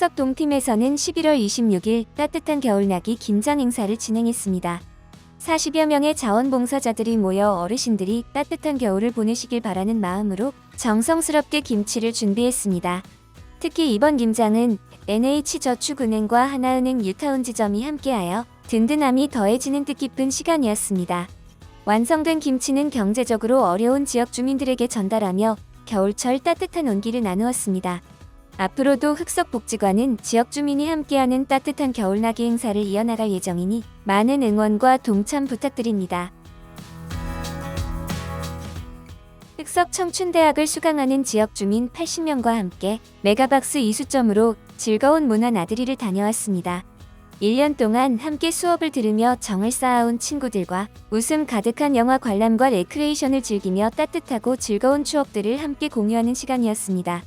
흑석 동팀에서는 11월 26일 따뜻한 겨울나기 김장 행사를 진행했습니다. 40여 명의 자원봉사자들이 모여 어르신들이 따뜻한 겨울을 보내시길 바라는 마음으로 정성스럽게 김치를 준비했습니다. 특히 이번 김장은 NH저축은행과 하나은행 뉴타운 지점이 함께하여 든든함이 더해지는 뜻깊은 시간이었습니다. 완성된 김치는 경제적으로 어려운 지역 주민들에게 전달하며 겨울철 따뜻한 온기를 나누었습니다. 앞으로도 흑석복지관은 지역 주민이 함께하는 따뜻한 겨울나기 행사를 이어나갈 예정이니 많은 응원과 동참 부탁드립니다. 흑석 청춘대학을 수강하는 지역 주민 80명과 함께 메가박스 이수점으로 즐거운 문화 나들이를 다녀왔습니다. 1년 동안 함께 수업을 들으며 정을 쌓아온 친구들과 웃음 가득한 영화 관람과 레크레이션을 즐기며 따뜻하고 즐거운 추억들을 함께 공유하는 시간이었습니다.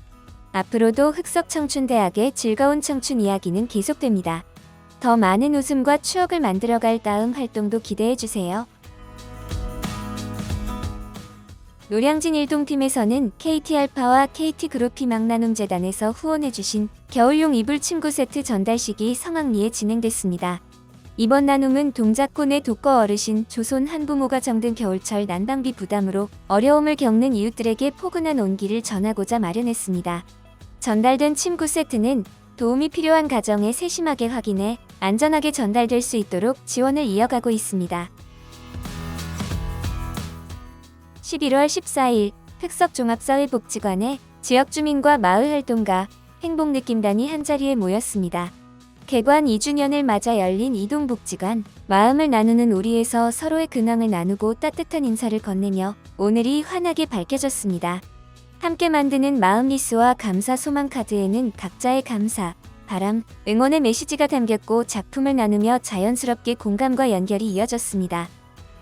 앞으로도 흑석청춘대학의 즐거운 청춘 이야기는 계속됩니다. 더 많은 웃음과 추억을 만들어갈 다음 활동도 기대해주세요. 노량진 일동팀에서는 KT알파와 KT그룹 희망 나눔 재단에서 후원해주신 겨울용 이불 침구 세트 전달식이 성황리에 진행됐습니다. 이번 나눔은 동작군의 독거 어르신 조선 한부모가 정든 겨울철 난방비 부담으로 어려움을 겪는 이웃들에게 포근한 온기를 전하고자 마련했습니다. 전달된 침구 세트는 도움이 필요한 가정에 세심하게 확인해 안전하게 전달될 수 있도록 지원을 이어가고 있습니다. 11월 14일 흑석종합사회복지관에 지역 주민과 마을 활동가, 행복느낌단이 한자리에 모였습니다. 개관 2주년을 맞아 열린 이동복지관, 마음을 나누는 우리에서 서로의 근황을 나누고 따뜻한 인사를 건네며 오늘이 환하게 밝혀졌습니다. 함께 만드는 마음 리스와 감사 소망 카드에는 각자의 감사, 바람, 응원의 메시지가 담겼고 작품을 나누며 자연스럽게 공감과 연결이 이어졌습니다.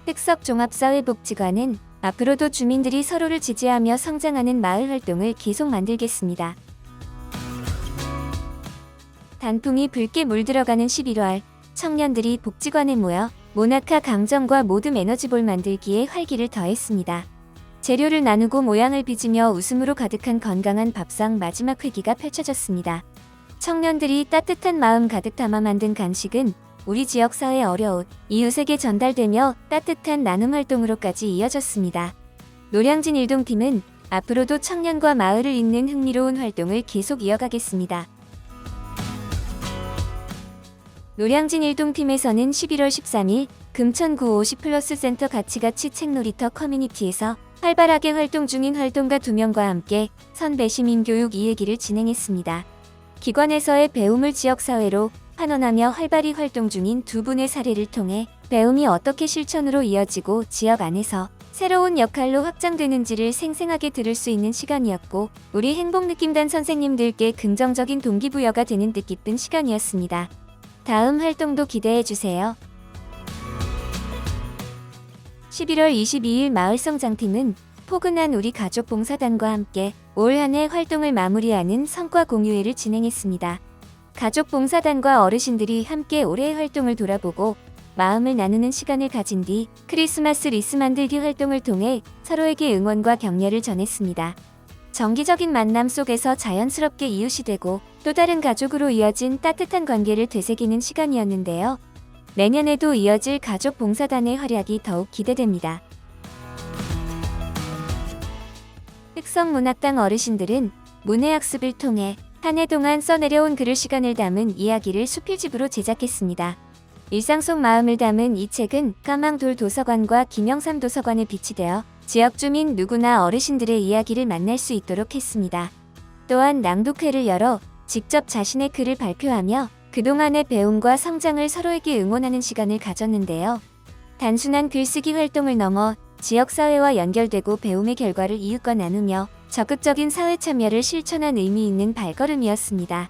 흑석 종합사회복지관은 앞으로도 주민들이 서로를 지지하며 성장하는 마을 활동을 계속 만들겠습니다. 단풍이 붉게 물들어가는 11월, 청년들이 복지관에 모여 모나카 강정과 모듬 에너지볼 만들기에 활기를 더했습니다. 재료를 나누고 모양을 빚으며 웃음으로 가득한 건강한 밥상 마지막 회기가 펼쳐졌습니다. 청년들이 따뜻한 마음 가득 담아 만든 간식은 우리 지역 사회 어려운 이웃에게 전달되며 따뜻한 나눔 활동으로까지 이어졌습니다. 노량진 일동팀은 앞으로도 청년과 마을을 잇는 흥미로운 활동을 계속 이어가겠습니다. 노량진 일동팀에서는 11월 13일 금천구 50플러스 센터 가치가치 책놀이터 커뮤니티에서 활발하게 활동 중인 활동가 2명과 함께 선배 시민 교육 이해기를 진행했습니다. 기관에서의 배움을 지역사회로 환원하며 활발히 활동 중인 두 분의 사례를 통해 배움이 어떻게 실천으로 이어지고 지역 안에서 새로운 역할로 확장되는지를 생생하게 들을 수 있는 시간이었고 우리 행복느낌단 선생님들께 긍정적인 동기부여가 되는 뜻깊은 시간이었습니다. 다음 활동도 기대해주세요. 11월 22일 마을성장팀은 포근한 우리 가족 봉사단과 함께 올 한 해 활동을 마무리하는 성과 공유회를 진행했습니다. 가족 봉사단과 어르신들이 함께 올해의 활동을 돌아보고 마음을 나누는 시간을 가진 뒤 크리스마스 리스 만들기 활동을 통해 서로에게 응원과 격려를 전했습니다. 정기적인 만남 속에서 자연스럽게 이웃이 되고 또 다른 가족으로 이어진 따뜻한 관계를 되새기는 시간이었는데요. 내년에도 이어질 가족 봉사단의 활약이 더욱 기대됩니다. 흑성문학당 어르신들은 문해학습을 통해 한 해 동안 써내려온 글을 시간을 담은 이야기를 수필집으로 제작했습니다. 일상 속 마음을 담은 이 책은 까망돌 도서관과 김영삼 도서관에 비치되어 지역 주민 누구나 어르신들의 이야기를 만날 수 있도록 했습니다. 또한 낭독회를 열어 직접 자신의 글을 발표하며 그동안의 배움과 성장을 서로에게 응원하는 시간을 가졌는데요. 단순한 글쓰기 활동을 넘어 지역사회와 연결되고 배움의 결과를 이웃과 나누며 적극적인 사회 참여를 실천한 의미 있는 발걸음이었습니다.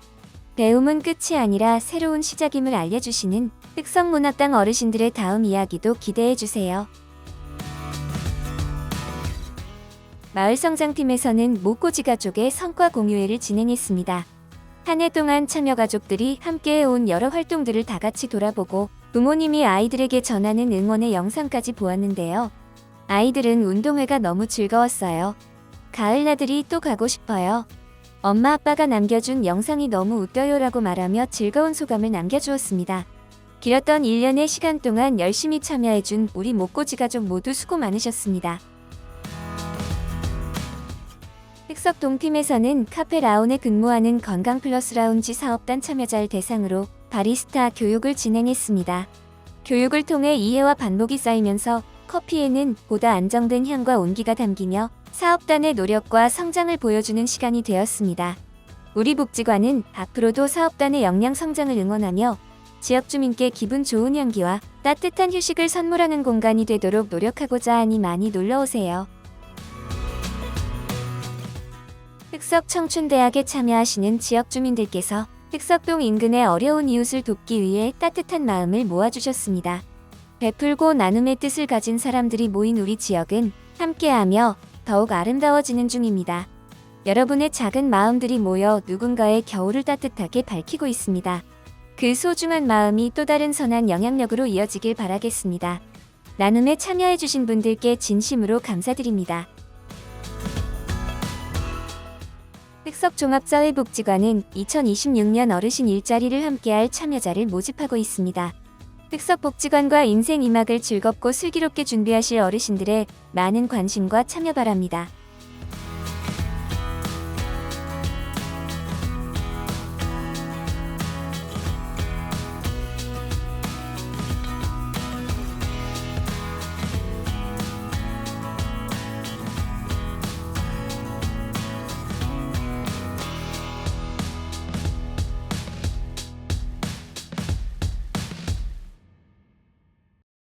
배움은 끝이 아니라 새로운 시작임을 알려주시는 흑성문학당 어르신들의 다음 이야기도 기대해주세요. 마을성장팀에서는 모꼬지 가족의 성과 공유회를 진행했습니다. 한 해 동안 참여 가족들이 함께 해온 여러 활동들을 다 같이 돌아보고 부모님이 아이들에게 전하는 응원의 영상까지 보았는데요. 아이들은 운동회가 너무 즐거웠어요. 가을 나들이 또 가고 싶어요. 엄마 아빠가 남겨준 영상이 너무 웃겨요라고 말하며 즐거운 소감을 남겨주었습니다. 길었던 1년의 시간 동안 열심히 참여해준 우리 목고지 가족 모두 수고 많으셨습니다. 흑석 동팀에서는 카페 라온에 근무하는 건강 플러스 라운지 사업단 참여자를 대상으로 바리스타 교육을 진행했습니다. 교육을 통해 이해와 반복이 쌓이면서 커피에는 보다 안정된 향과 온기가 담기며 사업단의 노력과 성장을 보여주는 시간이 되었습니다. 우리 복지관은 앞으로도 사업단의 역량 성장을 응원하며 지역 주민께 기분 좋은 향기와 따뜻한 휴식을 선물하는 공간이 되도록 노력하고자 하니 많이 놀러오세요. 흑석 청춘대학에 참여하시는 지역 주민들께서 흑석동 인근의 어려운 이웃을 돕기 위해 따뜻한 마음을 모아주셨습니다. 베풀고 나눔의 뜻을 가진 사람들이 모인 우리 지역은 함께하며 더욱 아름다워지는 중입니다. 여러분의 작은 마음들이 모여 누군가의 겨울을 따뜻하게 밝히고 있습니다. 그 소중한 마음이 또 다른 선한 영향력으로 이어지길 바라겠습니다. 나눔에 참여해주신 분들께 진심으로 감사드립니다. 흑석종합사회복지관은 2026년 어르신 일자리를 함께할 참여자를 모집하고 있습니다. 흑석복지관과 인생 이막을 즐겁고 슬기롭게 준비하실 어르신들의 많은 관심과 참여 바랍니다.